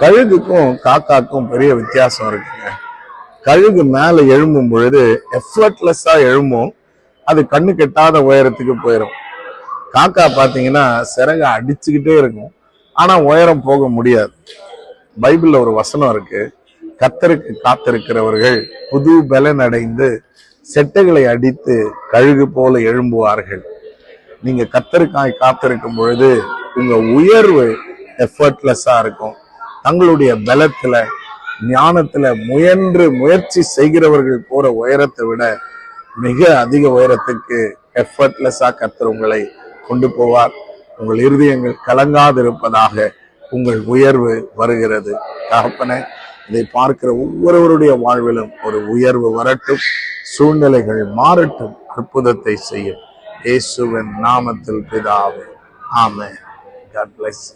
கழுகுக்கும் காக்காக்கும் பெரிய வித்தியாசம் இருக்குங்க. கழுகு மேல எழும்பும் பொழுது எஃபர்ட்லெஸ்ஸா எழும்பும். அது கண்ணு கெட்டாத உயரத்துக்கு போயிடும் காக்கா பாத்தீங்கன்னா சிறக அடிச்சுக்கிட்டே இருக்கும். ஆனா உயரம் போக முடியாது. பைபிள்ல ஒரு வசனம் இருக்கு. கத்தருக்கு காத்திருக்கிறவர்கள் புது பலன் அடைந்து செட்டைகளை அடித்து கழுகு போல எழும்புவார்கள். நீங்க கத்தருக்காய் காத்திருக்கும் பொழுது உங்க உயர்வு எஃபர்ட்லெஸ்ஸா இருக்கும். தங்களுடைய பலத்துல ஞானத்துல முயன்று முயற்சி செய்கிறவர்கள் போற உயரத்தை விட மிக அதிக உயரத்துக்கு எஃபர்ட்லெஸ்ஸா கத்தர் உங்களை கொண்டு போவார். உங்கள் இருதயங்கள் கலங்காதிருப்பதாக உங்கள் உயர்வு வருகிறது. தகப்பன இதை பார்க்கிற ஒவ்வொருவருடைய வாழ்விலும் ஒரு உயர்வு வரட்டும் சூழ்நிலைகள் மாறட்டும் அற்புதத்தை செய்யும். இயேசுவின் நாமத்தில் பிதாவே. ஆமே காட் பிளஸ்.